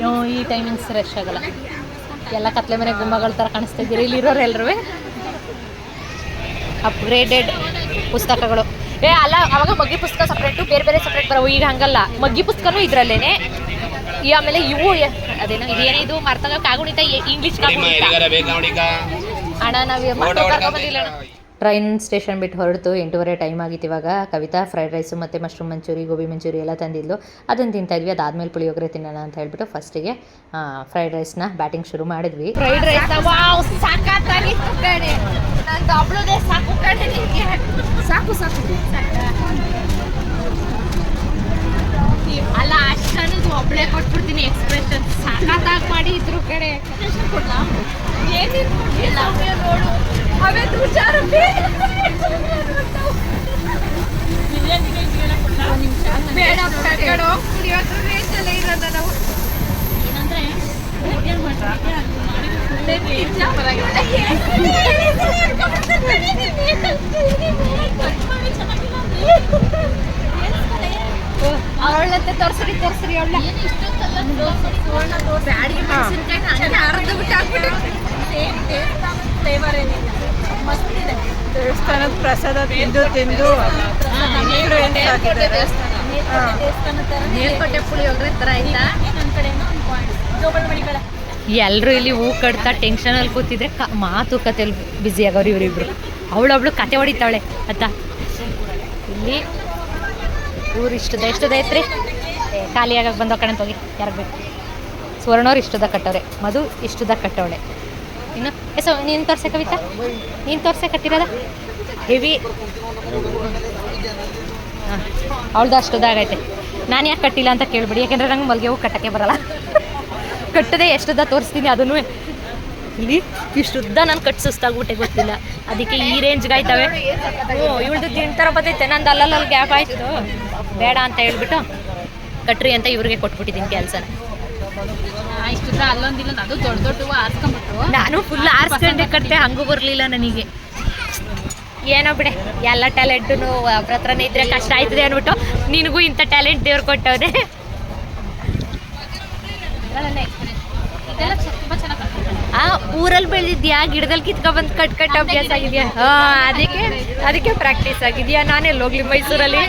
ಹ್ಞೂ, ಈ ಟೈಮಿಂಗ್ಸ್ ರಶ್ ಆಗಲ್ಲ. ಎಲ್ಲ ಕತ್ಲೆ ಮನೆ ಗುಮ್ಮಗಳ ಥರ ಕಾಣಿಸ್ತಾ ಇದ್ದೀರಿ ಇಲ್ಲಿರೋರು ಎಲ್ಲರೂ ಅಪ್ಗ್ರೇಡೆಡ್ ಪುಸ್ತಕಗಳು. ಏ ಅಲ್ಲ ಅವಾಗ ಮಗ್ಗಿ ಪುಸ್ತಕ ಸಪ್ರೇಟು ಬೇರೆ ಬೇರೆ ಸಪ್ರೇಟ್ ಬರೋ ಈಗ ಹಂಗಲ್ಲ. ಮಗ್ಗಿ ಪುಸ್ತಕನೂ ಇದ್ರಲ್ಲೇನೆ. ಈ ಆಮೇಲೆ ಇವು ಅದೇನೋ ಇದೇನೇ ಇದು ಮರ್ತಾಗ ಕಾಗುಣಿತ ಇಂಗ್ಲೀಷ್ ಕಾಗುಣಿತ. ಅಣ್ಣ ನಾವು ಟ್ರೈನ್ ಸ್ಟೇಷನ್ ಬಿಟ್ಟು ಹೊರಟು ಎಂಟೂವರೆ ಟೈಮ್ ಆಗಿತ್ತು ಇವಾಗ. ಕವಿತಾ ಫ್ರೈಡ್ ರೈಸು ಮತ್ತು ಮಶ್ರೂಮ್ ಮಂಚೂರಿ, ಗೋಬಿ ಮಂಚೂರಿ ಎಲ್ಲ ತಂದಿದ್ಲು. ಅದನ್ನು ತಿಂತಾ ಇದ್ವಿ, ಅದಾದ್ಮೇಲೆ ಪುಳಿಯೋಗರೆ ತಿನ್ನೋಣ ಅಂತ ಹೇಳ್ಬಿಟ್ಟು ಫಸ್ಟಿಗೆ ಫ್ರೈಡ್ ರೈಸ್ನ ಬ್ಯಾಟಿಂಗ್ ಶುರು ಮಾಡಿದ್ವಿ. ಫ್ರೈಡ್ ರೈಸ್ ಸಾಕು ಸಾಕು ಅಲ್ಲ, ಅಷ್ಟನ್ನದು ಒಬ್ಳೆ ಕೊಟ್ಬಿಡ್ತೀನಿ ಎಕ್ಸ್ಪ್ರೆಷನ್ ಸಾಕಾಗಿ ಮಾಡಿ ಇದ್ರು ಕಡೆ ಕೊಡ್ಲಾ ಏನಿಲ್ಲ ನೋಡು. ಅವೇ ಹುಷಾರು ಬೇಡ ಕಡೆ ಇವತ್ತು ರೇಂಜಲ್ಲೇ ಇರೋದ ನಾವು ಅವಳಂತೆ ತೋರ್ಸ್ರಿ ತೋರ್ಸ್ರಿ ಅವಳ ಬ್ಯಾಡಿಗೆ ಮೆಣಸಿನ್ಕಾಯಿ ಅರ್ಧ ಬಿಟ್ಟು ಹಾಕ್ಬಿಟ್ಟು ದೇವಸ್ಥಾನದ ಪ್ರಸಾದ ತಿಂದು ತಿಂದು ಎಲ್ಲರೂ ಇಲ್ಲಿ ಹೂ ಕಟ್ತಾ ಟೆನ್ಷನಲ್ಲಿ ಕೂತಿದ್ರೆ ಮಾತು ಮಾತುಕತೆಯಲ್ಲಿ ಬ್ಯುಸಿ ಆಗೋರು ಇವರಿಬ್ರು. ಅವಳೊಬ್ಳು ಕತೆ ಹೊಡಿತಾವಳೆ ಅತ್ತ? ಇಲ್ಲಿ ಊರು ಇಷ್ಟದ ಎಷ್ಟದ ಐತ್ರಿ. ಖಾಲಿ ಆಗಕ್ಕೆ ಬಂದ ಕಣಂತ ಹೋಗಿ ಯಾರು ಬೇಕು? ಸುವರ್ಣವ್ರು ಇಷ್ಟದ ಕಟ್ಟವ್ರೆ ಮಧು ಇಷ್ಟದ ಕಟ್ಟವಳೆ. ಇನ್ನು ಎಸ ನೀನು ತೋರ್ಸೆ ಕವಿತಾ ನೀನು ತೋರ್ಸೆ ಕಟ್ಟಿರೋದ ಹೆವಿ ಅವಳ್ದು ಐತೆ. ನಾನು ಯಾಕೆ ಕಟ್ಟಿಲ್ಲ ಅಂತ ಕೇಳ್ಬಿಡಿ. ಯಾಕೆಂದ್ರೆ ನಂಗೆ ಮಲ್ಗೆ ಹೂ ಕಟ್ಟಕ್ಕೆ ಬರಲ್ಲ. ಕಟ್ಟದೆ ಎಷ್ಟುದ ತೋರಿಸ್ತೀನಿ ಅದನ್ನು. ಇಲ್ಲಿ ಇಷ್ಟುದ್ದ ನಾನು ಕಟ್ ಸುಸ್ತಾಗ್ಬಿಟ್ಟೆ ಗೊತ್ತಿಲ್ಲ. ಅದಕ್ಕೆ ಈ ರೇಂಜ್ಗೆ ಆಯ್ತವೆ. ಹ್ಞೂ, ಇವಳ್ದು ಥರ ಬರ್ತೈತೆ. ನಂದು ಅಲ್ಲಲ್ಲಿ ಗ್ಯಾಪ್ ಆಯ್ತು. ಬೇಡ ಅಂತ ಹೇಳ್ಬಿಟ್ಟು ಕಟ್ರಿ ಅಂತ ಇವ್ರಿಗೆ ಕೊಟ್ಬಿಟ್ಟಿದ್ದೀನಿ ಕೆಲಸನ. ಅಲ್ಲೊಂದಿಲ್ಲ ಅದು ದೊಡ್ಡ ದೊಡ್ಡ ಆರ್ಸ್ಕೊಂಡ್ಬಿಟ್ಟು ನಾನು ಫುಲ್ ಆರ್ಸ್ಕೊಂಡೆ ಕಟ್ಟೆ ಹಂಗೂ ಬರಲಿಲ್ಲ ನನಗೆ. ಏನೋ ಬಿಡೆ ಎಲ್ಲ ಟ್ಯಾಲೆಂಟು ಅವ್ರ ಹತ್ರನೇ ಇದ್ರೆ ಕಷ್ಟ ಆಯ್ತದೆ ಅಂದ್ಬಿಟ್ಟು ನಿನಗೂ ಇಂಥ ಟ್ಯಾಲೆಂಟ್ ದೇವ್ರು ಕೊಟ್ಟವ್ರೆ. ಆ ಊರಲ್ಲಿ ಬೆಳೆದಿದ್ಯಾ? ಗಿಡದಲ್ಲಿ ಕಿತ್ಕೊಂಡ್ಬಂದು ಕಟ್ ಕಟ್ ಅಭ್ಯಾಸ ಆಗಿದೆಯಾ? ಹಾ ಅದಕ್ಕೆ ಅದಕ್ಕೆ ಪ್ರಾಕ್ಟೀಸ್ ಆಗಿದೆಯಾ? ನಾನೆಲ್ಲಿ ಹೋಗ್ಲಿ ಮೈಸೂರಲ್ಲಿ?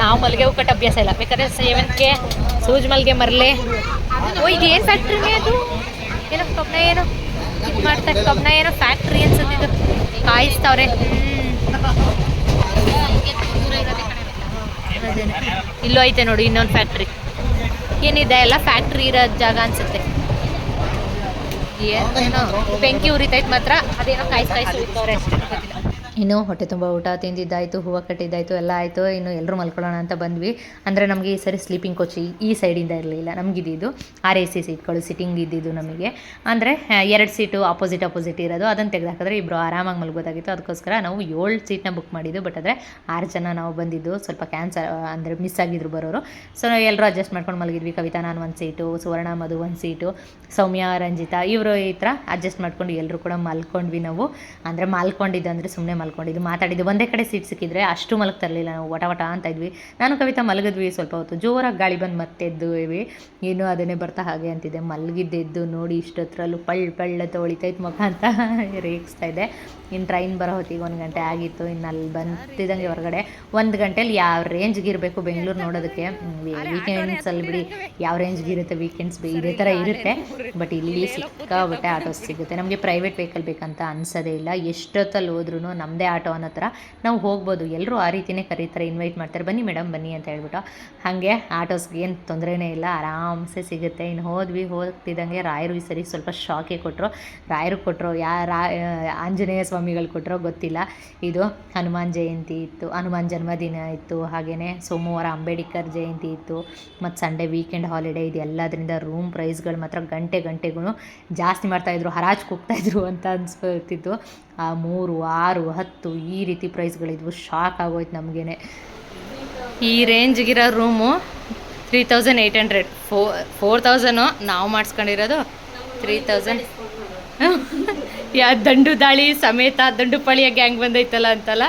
ನಾವು ಮಲ್ಲಿಗೆ ಹೂ ಕಟ್ ಅಭ್ಯಾಸ ಇಲ್ಲ. ಬೇಕಾದ್ರೆ ಸೇವಂತಿಗೆ, ಸೂಜ್ ಮಲ್ಲಿಗೆ ಮರಲೆ. ಓ, ಇದು ಏನು ಫ್ಯಾಕ್ಟ್ರಿ ಅದು? ಏನೋ ಕಬ್ಬನ ಏನೋ? ಇದು ಮಾಡ್ತಾರೆ ಕಬ್ಬನ ಏನೋ? ಫ್ಯಾಕ್ಟ್ರಿ ಅನ್ಸುತ್ತಿದ್ದು ಕಾಯಿಸ್ತಾವ್ರೆ. ಇಲ್ಲೂ ಐತೆ ನೋಡಿ, ಇನ್ನೊಂದು ಫ್ಯಾಕ್ಟ್ರಿ ಏನಿದೆ? ಎಲ್ಲ ಫ್ಯಾಕ್ಟ್ರಿ ಇರೋ ಜಾಗ ಅನ್ಸುತ್ತೆ. ಏನೋ, ಬೆಂಕಿ ಉರಿತೈತೆ ಮಾತ್ರ, ಅದೇನೋ ಕಾಯಿಸ್ ಕಾಯಿಸಿ ಉರಿತವ್ರೆ. ಅಷ್ಟೇ ಇನ್ನು ಹೊಟ್ಟೆ ತುಂಬ ಊಟ ತಿಂದಿದ್ದಾಯಿತು, ಹೂವು ಕಟ್ಟಿದ್ದಾಯಿತು, ಎಲ್ಲ ಆಯಿತು. ಇನ್ನು ಎಲ್ಲರೂ ಮಲ್ಕೊಳ್ಳೋಣ ಅಂತ ಬಂದ್ವಿ. ಅಂದರೆ ನಮಗೆ ಈ ಸರಿ ಸ್ಲೀಪಿಂಗ್ ಕೋಚ್ ಈ- ಸೈಡಿಂದ ಇರಲಿಲ್ಲ. ನಮಗಿದ್ದು. ಆರ್ ಎ ಸಿ ಸೀಟ್ಗಳು ಸಿಟ್ಟಿಂಗ್ ಇದ್ದಿದ್ದು ನಮಗೆ. ಅಂದರೆ ಎರಡು ಸೀಟು ಆಪೋಸಿಟ್ ಆಪೋಸಿಟ್ ಇರೋದು. ಅದನ್ನು ತೆಗೆದಾಕಿದ್ರೆ ಇಬ್ಬರು ಆರಾಮಾಗಿ ಮಲ್ಗೋದಾಗಿತ್ತು. ಅದಕ್ಕೋಸ್ಕರ ನಾವು ಏಳು ಸೀಟ್ನ ಬುಕ್ ಮಾಡಿದ್ದು. ಬಟ್ ಆದರೆ, ಆರು ಜನ ನಾವು ಬಂದಿದ್ದು. ಸ್ವಲ್ಪ ಕ್ಯಾನ್ಸರ್ ಅಂದರೆ ಮಿಸ್ ಆಗಿದ್ರು ಬರೋರು. ಸೊ ನಾವು ಎಲ್ಲರೂ ಅಡ್ಜಸ್ಟ್ ಮಾಡ್ಕೊಂಡು ಮಲಗಿದ್ವಿ. ಕವಿತಾ ನಾನು ಒಂದು ಸೀಟು ಸುವರ್ಣ ಮಧು ಒಂದು ಸೀಟು ಸೌಮ್ಯ, ರಂಜಿತಾ. ಇವರು ಈ ಥರ ಅಡ್ಜಸ್ಟ್ ಮಾಡ್ಕೊಂಡು ಎಲ್ಲರೂ ಕೂಡ ಮಲ್ಕೊಂಡ್ವಿ ನಾವು. ಅಂದರೆ ಮಲ್ಕೊಂಡಿದ್ದು ಅಂದರೆ ಸುಮ್ಮನೆ ಮಲ್ಕೊಂಡಿದ್ದು, ಮಾತಾಡಿದ್ದು, ಒಂದೇ ಕಡೆ ಸೀಟ್ ಸಿಕ್ಕಿದ್ರೆ ಅಷ್ಟು ಮಲಗ್ತಿರಲಿಲ್ಲ ನಾವು, ವಟ ವಟ ಅಂತ ಇದ್ವಿ. ನಾನು ಕವಿತಾ ಮಲಗಿದ್ವಿ ಸ್ವಲ್ಪ ಹೊತ್ತು. ಜೋರಾಗಿ ಗಾಳಿ ಬಂದು ಮತ್ತೆ ಎದ್ದು ಇವಿ. ಏನು ಅದನ್ನೇ ಬರ್ತಾ ಹಾಗೆ ಅಂತಿದೆ ಮಲಗಿದ್ದೆದ್ದು ನೋಡಿ ಇಷ್ಟೊತ್ತರಲ್ಲೂ ಪಳ್ಳ ಪಳ್ಳ ತೊಳಿತೈತೆ ಮುಖ ಅಂತ ರೇಗಿಸ್ತಾ ಇದೆ ಇನ್ನು ಟ್ರೈನ್ ಬರೋ ಹೊತ್ತಿಗೆ ಒಂದು ಗಂಟೆ ಆಗಿತ್ತು ಇನ್ನು ಅಲ್ಲಿ ಬಂತಿದ್ದಂಗೆ ಹೊರಗಡೆ. ಒಂದು ಗಂಟೆಲಿ ಯಾವ ರೇಂಜ್ಗೆ ಇರಬೇಕು ಬೆಂಗಳೂರು ನೋಡೋದಕ್ಕೆ? ವೀಕೆಂಡ್ಸಲ್ಲಿ ಬಿಡಿ ಯಾವ ರೇಂಜ್ಗೆ ಇರುತ್ತೆ ವೀಕೆಂಡ್ಸ್ ಇದೇ ಥರ ಇರುತ್ತೆ. ಬಟ್ ಇಲ್ಲಿ ಸಿಕ್ಕಾಬಟ್ಟೆ ಆಟೋಸ್ ಸಿಗುತ್ತೆ. ನಮಗೆ ಪ್ರೈವೇಟ್ ವೆಹಿಕಲ್ ಬೇಕಂತ ಅನ್ಸೋದೇ ಇಲ್ಲ. ಎಷ್ಟೊತ್ತಲ್ಲಿ ಹೋದ್ರೂ ನಮ್ಮದೇ ಆಟೋ ಅನ್ನೋ ಥರ ನಾವು ಹೋಗ್ಬೋದು. ಎಲ್ಲರೂ ಆ ರೀತಿಯೇ ಕರೀತಾರೆ ಇನ್ವೈಟ್ ಮಾಡ್ತಾರೆ. ಬನ್ನಿ ಮೇಡಮ್ ಬನ್ನಿ ಅಂತ ಹೇಳ್ಬಿಟ್ಟು. ಹಾಗೆ ಆಟೋಸ್ಗೆ ಏನು ತೊಂದರೆನೇ ಇಲ್ಲ. ಆರಾಮ್ಸೆ ಸಿಗುತ್ತೆ. ಇನ್ನು ಹೋದ್ವಿ ಹೋಗ್ತಿದ್ದಂಗೆ ರಾಯರು ಈ ಸರಿ ಸ್ವಲ್ಪ ಶಾಕೇ ಕೊಟ್ಟರು ರಾಯರು ಕೊಟ್ಟರು ಯಾ ರಾ ಆಂಜನೇಯ ಸ್ವಾಮಿಗಳು ಕೊಟ್ಟರೋ ಗೊತ್ತಿಲ್ಲ. ಇದು ಹನುಮಾನ್ ಜಯಂತಿ ಇತ್ತು. ಹನುಮಾನ್ ಜನ್ಮದಿನ ಇತ್ತು. ಹಾಗೆಯೇ ಸೋಮವಾರ ಅಂಬೇಡ್ಕರ್ ಜಯಂತಿ ಇತ್ತು. ಮತ್ತು ಸಂಡೇ ವೀಕೆಂಡ್ ಹಾಲಿಡೇ ಇದು ಎಲ್ಲದರಿಂದ ರೂಮ್ ಪ್ರೈಸ್ಗಳು ಮಾತ್ರ ಗಂಟೆ ಗಂಟೆಗೂ ಜಾಸ್ತಿ ಮಾಡ್ತಾಯಿದ್ರು ಹರಾಜು ಕೂಗ್ತಾಯಿದ್ರು ಅಂತ ಅನ್ಸ್ಬಿಡ್ತಿತ್ತು ಆ ಮೂರು, ಆರು, ಹತ್ತು ಈ ರೀತಿ ಪ್ರೈಸ್ಗಳಿದ್ವು ಶಾಕ್ ಆಗೋಯ್ತು ನಮಗೇನೆ. ಈ ರೇಂಜ್ಗಿರೋ room three thousand eight hundred fo four thousand ನಾವು ಮಾಡಿಸ್ಕೊಂಡಿರೋದು ತ್ರೀ ತೌಸಂಡ್ ಯಾ ದಂಡು ದಾಳಿ ಸಮೇತ ದಂಡು ಪಾಳಿಯ ಗ್ಯಾಂಗ್ ಬಂದೈತಲ್ಲ ಅಂತಲ್ಲ?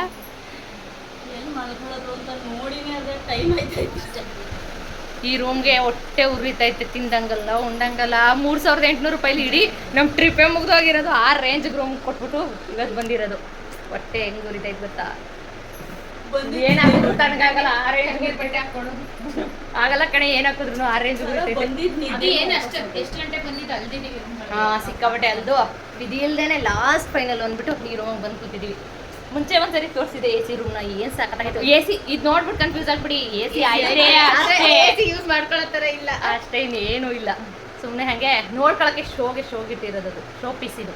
ಈ ರೂಮ್ಗೆ ಹೊಟ್ಟೆ ಉರಿತೈತೆ ತಿಂದಂಗಲ್ಲ ಉಂಡಂಗಲ್ಲ. ಮೂರು ಸಾವಿರದ ಎಂಟುನೂರು ರೂಪಾಯಿಲಿ ಇಡೀ ನಮ್ಮ ಟ್ರಿಪ್ಪೇ ಮುಗ್ದೋಗಿರೋದು. ಆ ರೇಂಜ್ಗೆ ರೂಮ್ ಕೊಟ್ಬಿಟ್ಟು ಇವತ್ತು ಬಂದಿರೋದು. ಹೊಟ್ಟೆ ಹೆಂಗೆ ಉರಿತೈತೆ ಗೊತ್ತಾ? ಏನಾದ್ರು ತನಗಾಗಲ್ಲ ಆ ರೇಂಜ್ಗೆ ಬಟ್ಟೆ ಹಾಕೊಂಡು ಆಗಲ್ಲ ಕಣೆ ಏನ್ ಹಾಕಿದ್ರು ಆ ರೇಂಜ್ ಉರಿತೈತೆ. ಹಾ ಸಿಕ್ಕಾಬಟ್ಟೆ ಅಲ್ದು ವಿಧಿ ಇಲ್ದೇನೆ ಲಾಸ್ಟ್ ಫೈನಲ್ ಅಂದ್ಬಿಟ್ಟು ಈ ರೂಮ್ ಬಂದು ಕೂತಿದ್ವಿ. ಮುಂಚೆ ಒಂದ್ಸರಿ ತೋರಿಸಿದೆ ಎ ಸಿ ರೂಮ್ನ ಏನ್ ಸಾಕಾಗಿತ್ತು ಎ ಸಿ ಇದು ನೋಡ್ಬಿಟ್ಟು ಕನ್ಫ್ಯೂಸ್ ಆಗ್ಬಿಡಿ ಎ ಸಿ ಯೂಸ್ ಮಾಡ್ಕೊಳತ್ತರ ಇಲ್ಲ. ಅಷ್ಟೇ ಇನ್ನೇನು ಇಲ್ಲ. ಸುಮ್ಮನೆ ಹಂಗೆ ನೋಡ್ಕೊಳಕ್ಕೆ ಶೋಗೆ ಶೋಗಿಟ್ಟಿರೋದು ಅದು. ಶೋ ಪೀಸ್ ಇದು.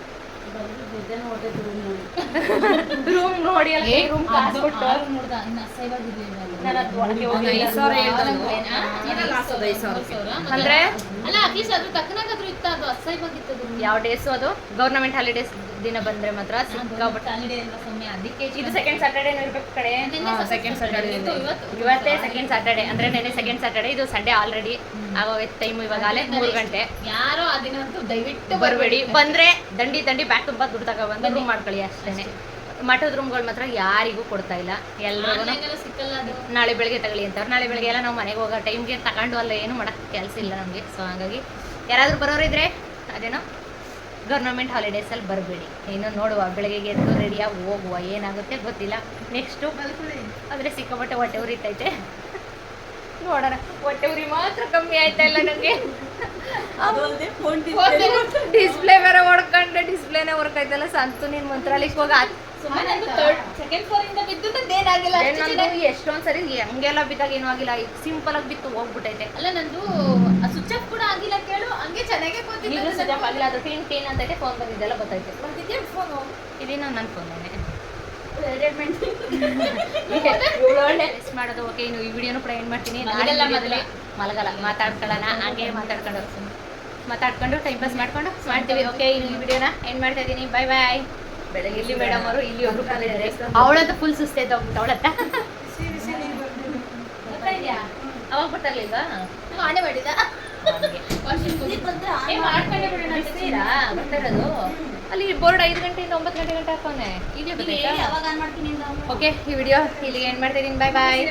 ರೂಮ್ ನೋಡಿ ಅಲ್ಲ ರೂಮ್ ಕಾಸು ಕೊಟ್ಟು ನಾನು ಅದ್ ಒಳಗೆ ಹೋಗಿ ಅಂದ್ರೆ ಅಲ್ಲ ಅಟ್ಲೀಸ್ಟ್ ಅದ್ರ ಇತ್ತು ಅದು ಅಸಹ್ಯವಾಗಿತ್ತು ಯಾವ ಡೇಸು ಅದು? ಗೌರ್ನಮೆಂಟ್ ಹಾಲಿಡೇಸ್ ದಿನ ಬಂದ್ರೆ ಮಾತ್ರ ಸಿಕ್ಕಾಪಟ್ಟೆ. ಅದಕ್ಕೆ ಇದು ಸೆಕೆಂಡ್ ಸ್ಯಾಟರ್ಡೇ ಇರ್ಬೇಕು ಕಡೆ. ಸೆಕೆಂಡ್ ಸಾಟರ್ಡೆ ಇವತ್ತು. ಇವತ್ತೇ ಸೆಕೆಂಡ್ ಸ್ಯಾಟರ್ಡೇ ಅಂದ್ರೆ ನೆನೆ ಸೆಕೆಂಡ್ ಸಾಟರ್ಡೆ ಇದು ಸಂಡೇ ಆಲ್ರೆಡಿ ಆವಾಗ ಟೈಮ್ ಇವಾಗ ಅಲ್ಲೇ ಮೂರು ಗಂಟೆ. ಯಾರೋ ದಯವಿಟ್ಟು ಬರಬೇಡಿ. ಬಂದ್ರೆ ದಂಡಿ ದಂಡಿ ಬ್ಯಾಗ್ ತುಂಬಾ ದುಡ್ಡು ತಗೊಬಂದು ರೂಮ್ ಮಾಡ್ಕೊಳ್ಳಿ ಅಷ್ಟೇನೆ ಮಠದ ರೂಮ್ಗಳು ಮಾತ್ರ ಯಾರಿಗೂ ಕೊಡ್ತಾ ಇಲ್ಲ. ಎಲ್ಲರೂ ಸಿಕ್ಕಲ್ಲ ನಾಳೆ ಬೆಳಗ್ಗೆ ತಗೊಳ್ಳಿ ಅಂತಾರೆ ನಾಳೆ ಬೆಳಗ್ಗೆ ಎಲ್ಲ ನಾವು ಮನೆಗೆ ಹೋಗೋ ಟೈಮ್ಗೆ ತಗೊಂಡು ಅಲ್ಲ ಏನು ಮಾಡೋಕ್ಕೆ ಕೆಲಸ ಇಲ್ಲ ನಮಗೆ. ಸೊ ಹಾಗಾಗಿ ಯಾರಾದರೂ ಬರೋರಿದ್ರೆ ಅದೇನೋ? ಗೌರ್ಮೆಂಟ್ ಹಾಲಿಡೇಸಲ್ಲಿ ಬರಬೇಡಿ. ಏನು ನೋಡುವ ಬೆಳಗ್ಗೆ ಎದ್ದು ರೆಡಿಯಾಗಿ ಹೋಗುವ ಏನಾಗುತ್ತೆ ಗೊತ್ತಿಲ್ಲ. ನೆಕ್ಸ್ಟು ಆದರೆ ಸಿಕ್ಕಾಪಟ್ಟೆ ಹೊಟ್ಟೆ ಉರಿತೈತೆ. ನೋಡೋಣ ಹೊಟ್ಟೆ ಉರಿ ಮಾತ್ರ ಕಮ್ಮಿ ಆಯ್ತಾ ಇಲ್ಲ ನನಗೆ ಡಿಸ್ಪ್ಲೇ ಬೇರೆ ಹೊಡ್ಕೊಂಡು ಡಿಸ್ಪ್ಲೇನೇ ಹೊರಕಾಯ್ತಲ್ಲ ಸಂತು ನೀನು ಮಂತ್ರಾಲಯಕ್ಕೆ ಹೋಗಿ ಎಷ್ಟೊಂದ್ ಸರಿ ಹಂಗೆಲ್ಲ ಬಿದ್ದಾಗ ಏನೂ ಆಗಿಲ್ಲ. ಸಿಂಪಲ್ ಆಗಿ ಬಿತ್ತು ಹೋಗ್ಬಿಟ್ಟೈತೆ. ಅಲ್ಲ ನಂದು ಸ್ವಿಚ್ ಆಫ್ ಕೂಡ ಆಗಿಲ್ಲ ಕೇಳು ಹಂಗೆ ಚೆನ್ನಾಗೇ ಕೂತಿದ್ದು ಸ್ವಿಚ್ ಆಫ್ ಆಗಿಲ್ಲ. ಅದು ಟಿನ್ ಟಿನ್ ಅಂತೈತೆ ಫೋನ್ ಬಂದಿದ್ದೆಲ್ಲ ಗೊತ್ತೈತೆ ಬಂದಿದ್ದೆ ಫೋನ್ ಇದೇನೋ ನನ್ನ ಫೋನೇ ಒಳ್ಳೆ ರೆಸ್ಟ್ ಮಾಡೋದು. ಓಕೆ ಇನ್ನು ಈ ವಿಡಿಯೋನು ಕೂಡ ಏನು ಮಾಡ್ತೀನಿ. ನಾಳೆಲ್ಲ ಮೊದಲೇ. ಮಲಗಲ್ಲ. ಮಾತಾಡ್ಕೊಳ್ಳೋಣ ಹಾಗೆ ಮಾತಾಡ್ಕೊಂಡು. ಮಾತಾಡ್ಕೊಂಡು ಟೈಮ್ ಪಾಸ್ ಮಾಡ್ಕೊಂಡು ಮಾಡ್ತೀವಿ. ಓಕೆ ಇನ್ನು ಈ ವಿಡಿಯೋನ ಏನು ಮಾಡ್ತಾ ಇದ್ದೀನಿ. ಬಾಯ್ ಬಾಯ್ ಇಲ್ಲಿ ಮೇಡಮ್ ಅವರು ಇಲ್ಲಿ ಒಬ್ರು ಬಂದಿದ್ದಾರೆ ಅವಳಂತ ಫುಲ್ ಸುಸ್ತೈತೆ ಹೋಗ್ಬಿಟ್ಟು ಅವಳತ್ತ ಅವಾಗ ಬರ್ತಾರಲಿಲ್ವಾ ಮಾಡಿದ? ಬರ್ತಾ ಅಲ್ಲಿ ಬೋರ್ಡ್ ಐದು ಗಂಟೆಯಿಂದ ಒಂಬತ್ತು ಗಂಟೆ ಗಂಟೆ ಹಾಕೋನೆ. ಈಗ ಓಕೆ ಈ ವಿಡಿಯೋ ಇಲ್ಲಿಗೆ ಏನು ಮಾಡ್ತಾ ಇದ್ದೀನಿ. ಬಾಯ್ ಬಾಯ್